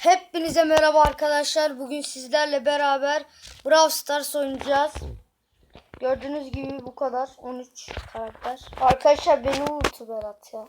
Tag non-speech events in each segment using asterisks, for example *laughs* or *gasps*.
Hepinize merhaba arkadaşlar. Bugün sizlerle beraber Brawl Stars oynayacağız. Gördüğünüz gibi bu kadar. 13 karakter. Arkadaşlar beni unuttu Berat ya.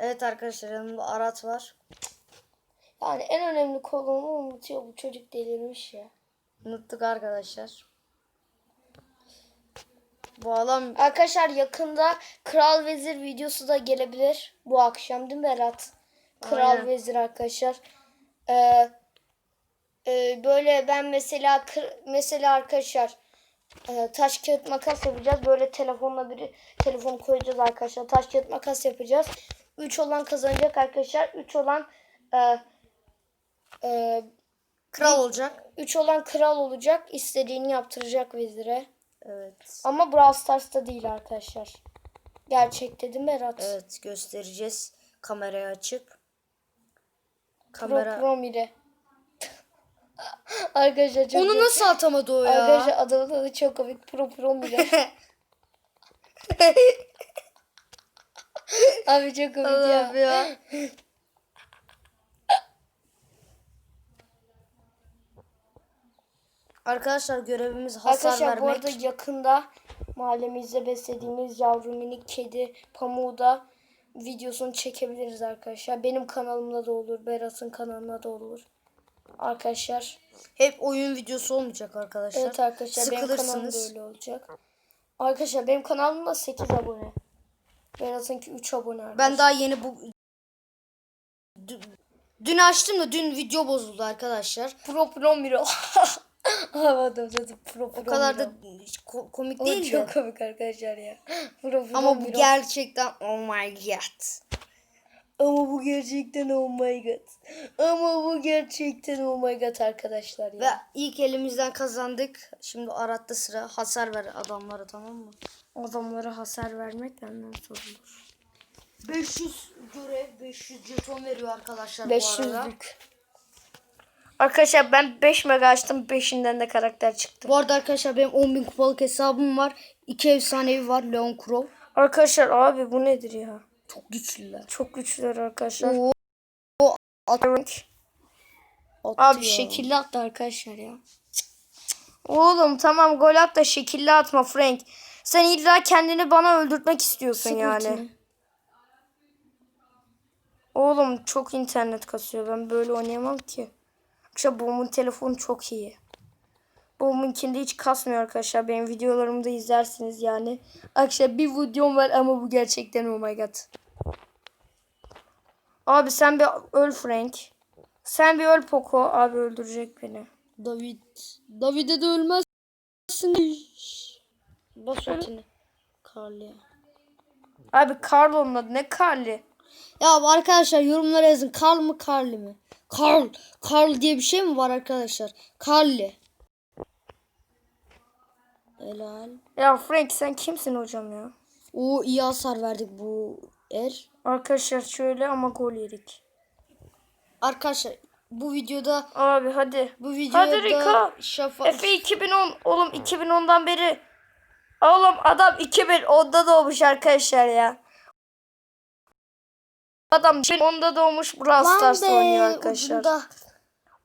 Evet arkadaşlar yanımda Arat var. Yani en önemli kolumu unutuyor bu çocuk delirmiş ya. Unuttuk arkadaşlar. Bu adam Arkadaşlar yakında Kral Vezir videosu da gelebilir. Bu akşam değil mi Berat? Kral Aynen. Vezir arkadaşlar. Ee, e, böyle ben mesela kır- mesela arkadaşlar e, taş kağıt makas yapacağız. Böyle telefonla biri telefon koyacağız arkadaşlar. Taş kağıt makas yapacağız. 3 olan kazanacak arkadaşlar. 3 olan e, e, kral olacak. 3 olan kral olacak. İstediğini yaptıracak vezire. Evet. Ama Brawl Stars'ta değil arkadaşlar. Gerçekte değil mi Berat? Evet göstereceğiz. Kamerayı açıp. Pro Kamera. Promire. *laughs* arkadaşlar çok Onu nasıl atamadı o ya? Arkadaşlar adamın adı çok komik. Pro Promire. *laughs* Abi çok komik Allah'ım ya. ya. Arkadaşlar görevimiz hasar Arkadaşlar bu vermek. arada yakında mahallemizde beslediğimiz yavru minik kedi pamuğu da videosunu çekebiliriz arkadaşlar. Benim kanalımda da olur. Berat'ın kanalında da olur. Arkadaşlar. Hep oyun videosu olmayacak arkadaşlar. Evet arkadaşlar benim kanalımda Sıkılırsınız. öyle olacak. Arkadaşlar benim kanalımda 8 abone. Berat'ınki 3 abone arkadaşlar. Ben daha yeni bu dün açtım da dün video bozuldu arkadaşlar. Pro Pro Miro. Havadım dedim Pro Pro O kadar da ko- komik O değil çok de. komik arkadaşlar ya. *gasps* Pro Pro Ama bu Miro. gerçekten oh my god. Ama bu gerçekten oh my god. Ama bu gerçekten oh my god arkadaşlar Ve ya. ilk elimizden kazandık. Şimdi Arat'ta sıra. Hasar ver adamlara tamam mı? Adamlara hasar vermek benden sorulur. 500 görev 500 jeton veriyor arkadaşlar bu arada. 500'lük. Arkadaşlar ben 5 mega açtım. 5'inden de karakter çıktı. Bu arada arkadaşlar benim 10.000 kupalık hesabım var. İki efsanevi var Leon Crow. Arkadaşlar abi bu nedir ya? Çok güçlüler. Çok güçlüler arkadaşlar. Oo, at- attı Abi ya. şekilli attı arkadaşlar ya. Oğlum tamam gol at da şekilli atma Frank. Sen illa kendini bana öldürtmek istiyorsun Sık yani. ultini. Oğlum çok internet kasıyor. Ben böyle oynayamam ki. Arkadaşlar babamın telefonu çok iyi. Babamınkinde hiç kasmıyor arkadaşlar. Benim videolarımı da izlersiniz yani. Arkadaşlar bir videom var ama bu gerçekten oh my god. Abi sen bir öl Frank. Sen bir öl Poco. Abi öldürecek beni. David. David'e de ölmezsin. Bas ultini. Carly'e. Abi Carlo'nun adı ne Carly? Ya arkadaşlar yorumlara yazın. Carl mı Carly mi? Carl. Carl diye bir şey mi var arkadaşlar? Carly. Helal. Ya Frank sen kimsin hocam ya? O iyi hasar verdik bu er. Arkadaşlar şöyle ama gol yedik. Arkadaşlar bu videoda Abi hadi. bu videoda Hadi Rico. Şafak Efe 2010. Oğlum 2010'dan beri. Oğlum adam 2010'da doğmuş arkadaşlar ya. Adam 2010'da doğmuş Brawl Stars oynuyor arkadaşlar. ucunda.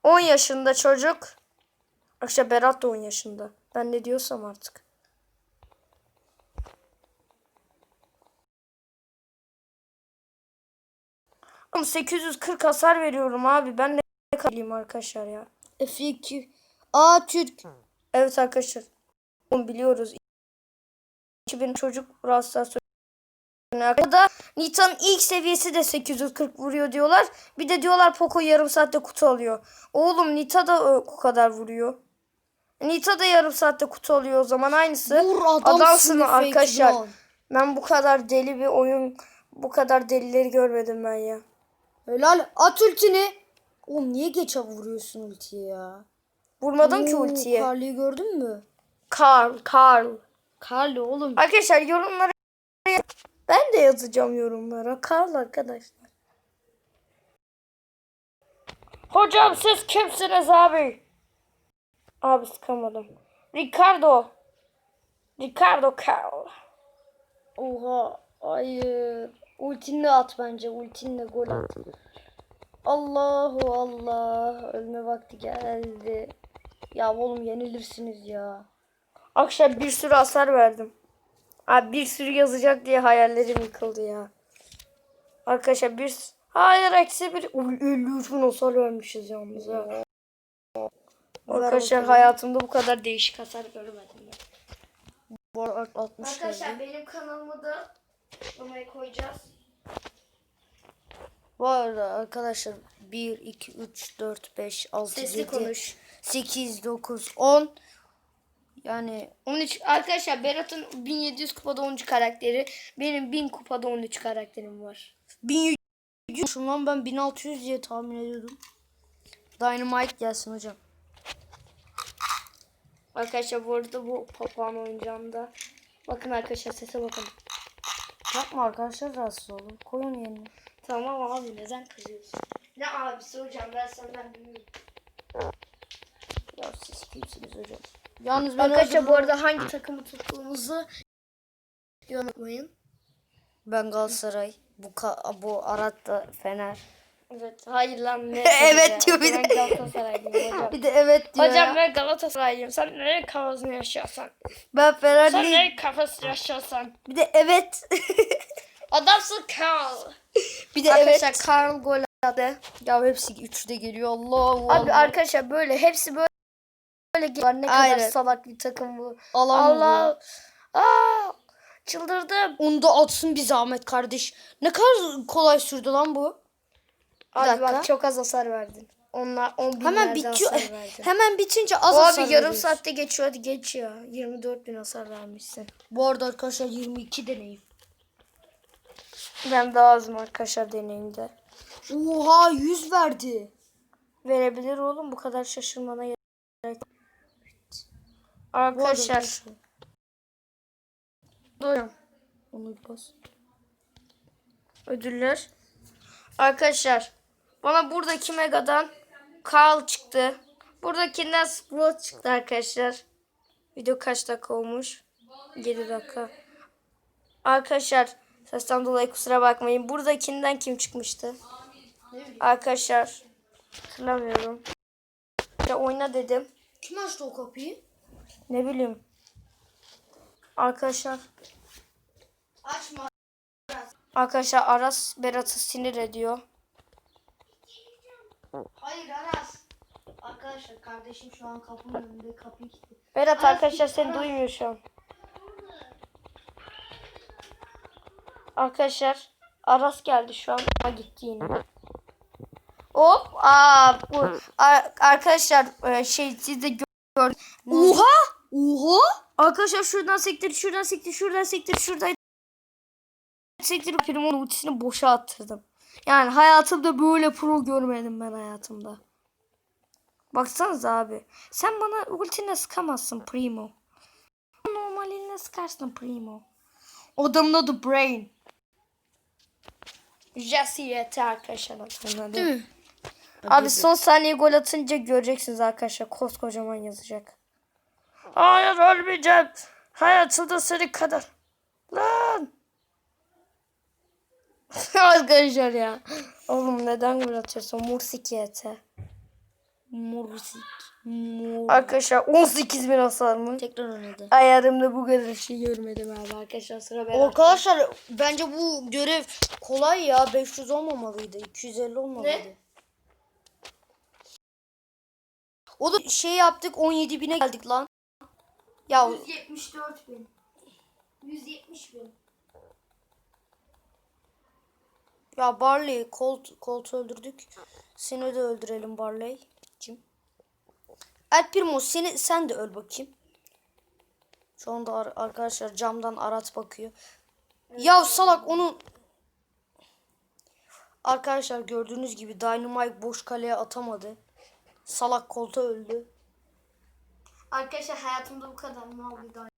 10 yaşında çocuk. Arkadaşlar Berat da 10 yaşında. Ben ne diyorsam artık. Oğlum 840 hasar veriyorum abi. Ben ne kalayım arkadaşlar ya. F2. Aa Türk. Evet arkadaşlar. Onu biliyoruz. 2000 çocuk Brawl Stars oynuyor. Ya da Nita'nın ilk seviyesi de 840 vuruyor diyorlar. Bir de diyorlar Poco yarım saatte kutu alıyor. Oğlum Nita da ö- o kadar vuruyor. Nita da yarım saatte kutu alıyor o zaman aynısı. Vur adamsın Adamsın F2 arkadaşlar. lan. Ben bu kadar deli bir oyun, bu kadar delileri görmedim ben ya. Helal. At ultini. Oğlum niye geç vuruyorsun ultiye ya? Vurmadım ki Oo, ultiye. Carly'yi gördün mü? Carl, Carl. Carly oğlum. Arkadaşlar yorumlara ben de yazacağım yorumlara. Karl arkadaşlar. Hocam siz kimsiniz abi? Abi sıkamadım. Ricardo. Ricardo Carl. Oha. Hayır. Ultinle at bence. Ultinle gol at. Allahu Allah. Ölme vakti geldi. Ya oğlum yenilirsiniz ya. Akşam bir sürü hasar verdim. Abi bir sürü yazacak diye hayallerim yıkıldı ya. Arkadaşlar bir Hayır eksi bir. Uy, 53 bin hasar vermişiz yalnız ya. Arkadaşlar hayatımda bu kadar değişik hasar görmedim ya. Bu arada 60 Arkadaşlar geldi. benim kanalımı da açıklamaya koyacağız. Bu arada arkadaşlar 1, 2, 3, 4, 5, 6, Sesli 7, konuş. 8, 9, 10. Yani 13 arkadaşlar Berat'ın 1700 kupada 13 karakteri. Benim 1000 kupada 13 karakterim var. 1700 lan ben 1600 diye tahmin ediyordum. Dynamite gelsin hocam. Arkadaşlar bu arada bu papağan oyuncağımda. Bakın arkadaşlar sese bakın. Yapma arkadaşlar rahatsız olun. Koyun yerine. Tamam abi neden kızıyorsun? Ne abisi hocam ben senden büyüğüm. Ya siz kimsiniz hocam? Yalnız ben Arkadaşlar bu arada hangi takımı tuttuğumuzu unutmayın. Ben Galatasaray. Bu ka- bu Arat da Fener. Evet. Hayır lan ne? *laughs* Evet diyor bir Ben de. Galatasaraylıyım hocam. *laughs* Bir de evet diyor Hocam ya. ben Galatasaraylıyım. Sen nereye kafasını yaşıyorsan? Ben Sen Fenerliyim. nereye kafasını yaşıyorsan? Bir de evet. *laughs* Adamsın Karl. bir de Arkadaşlar evet. Karl gol attı. Ya hepsi üçte geliyor. Allah Abi Allah. arkadaşlar böyle hepsi böyle böyle var. Ne kadar Aynen. salak bir takım bu. Alamıyor. Allah. Aa, çıldırdım. Onu da atsın bir zahmet kardeş. Ne kadar kolay sürdü lan bu. Bir Abi dakika. bak çok az hasar verdin. Onlar 10 bin Hemen bitiyor. hasar verdin. Hemen bitince az O hasar abi yarım veriyorsun. saatte geçiyor hadi geç ya. 24 bin hasar vermişsin. Bu arada arkadaşlar 22 deneyim. Ben daha azım arkadaşlar deneyimde. Oha 100 verdi. Verebilir oğlum bu kadar şaşırmana gerek. Arkadaşlar. Buyurun. Onu bas. Ödüller. Arkadaşlar. Bana buradaki Mega'dan Carl çıktı. Buradakinden Sprout çıktı arkadaşlar. Video kaç dakika olmuş? 7 dakika. Arkadaşlar sesten dolayı kusura bakmayın. Buradakinden kim çıkmıştı? Arkadaşlar hatırlamıyorum. Ya oyna dedim. Kim açtı o kapıyı? Ne bileyim. Arkadaşlar Açma. arkadaşlar Aras Berat'ı sinir ediyor. Hayır Aras. Arkadaşlar kardeşim şu an kapının önünde kapıyı kilitli. Berat arkadaşlar seni duymuyor şu an. Arkadaşlar Aras geldi şu an ama gitti yine. Hop aa bu ar- arkadaşlar e, şey siz de gör. Oha! Oha! Arkadaşlar şuradan sektir, şuradan sektir, şuradan sektir, şuradan sektir. Primon'un ultisini boşa attırdım. Yani hayatımda böyle pro görmedim ben hayatımda. Baksanıza abi. Sen bana ultine sıkamazsın Primo. Normaline sıkarsın Primo. Adamın adı Brain. Jesse yeter arkadaşlar. Anladım. Abi son saniye gol atınca göreceksiniz arkadaşlar. Koskocaman yazacak. Hayır ölmeyeceğim. Hayatımda senin kadar. Lan. *laughs* arkadaşlar ya. Oğlum neden gol atıyorsun? Mursik YT. Mursik. Mur. Arkadaşlar 18 bin hasar mı? Tekrar oynadı. Hayatımda bu kadar şey görmedim abi arkadaşlar. Sıra ben. Arkadaşlar bence bu görev kolay ya. 500 olmamalıydı. 250 olmalıydı. O da şey yaptık 17 bine geldik lan. Ya 174 bin. 170 bin. ya Barley Colt Colt öldürdük. Seni de öldürelim Barley'cim. El Primo seni sen de öl bakayım. Şu anda ar- arkadaşlar camdan Arat bakıyor. Ya salak onu Arkadaşlar gördüğünüz gibi Dynamite boş kaleye atamadı. Salak kolta öldü. Arkadaşlar hayatımda bu kadar mal bir daha.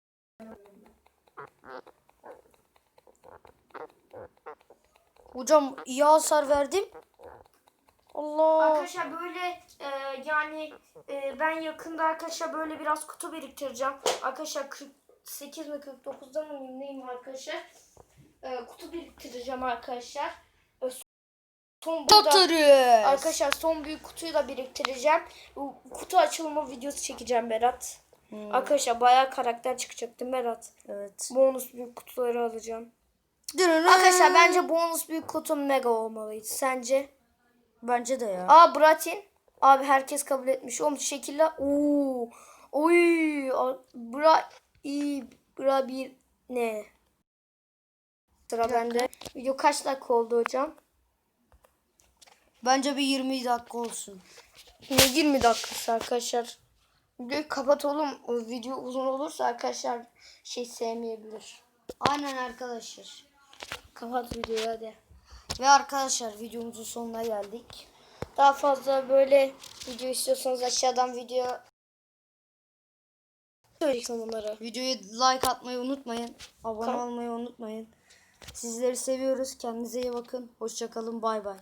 Hocam iyi hasar verdim. Allah. Arkadaşlar böyle e, yani e, ben yakında arkadaşlar böyle biraz kutu biriktireceğim. Arkadaşlar 48 mi 49'dan mı neyim arkadaşlar. E, kutu biriktireceğim arkadaşlar. Son Atarız. arkadaşlar son büyük kutuyu da biriktireceğim. Kutu açılımı videosu çekeceğim Berat. Hmm. Arkadaşlar bayağı karakter çıkacak değil mi Berat? Evet. Bonus büyük kutuları alacağım. Arkadaşlar bence bonus büyük kutu mega olmalıydı. Sence? bence de ya. Aa Bratin. Abi herkes kabul etmiş. Oğlum şekiller. Oo. Oy. Bra iyi. Bra bir ne? Sıra bende. Video kaç dakika oldu hocam? Bence bir 20 dakika olsun. Ne 20 dakikası arkadaşlar. Videoyu kapatalım. O video uzun olursa arkadaşlar şey sevmeyebilir. Aynen arkadaşlar. Kapat videoyu hadi. Ve arkadaşlar videomuzun sonuna geldik. Daha fazla böyle video istiyorsanız aşağıdan video söyleyeceğim onlara. Videoya like atmayı unutmayın. Abone Tamam. olmayı unutmayın. Sizleri seviyoruz. Kendinize iyi bakın. Hoşçakalın. Bay bay.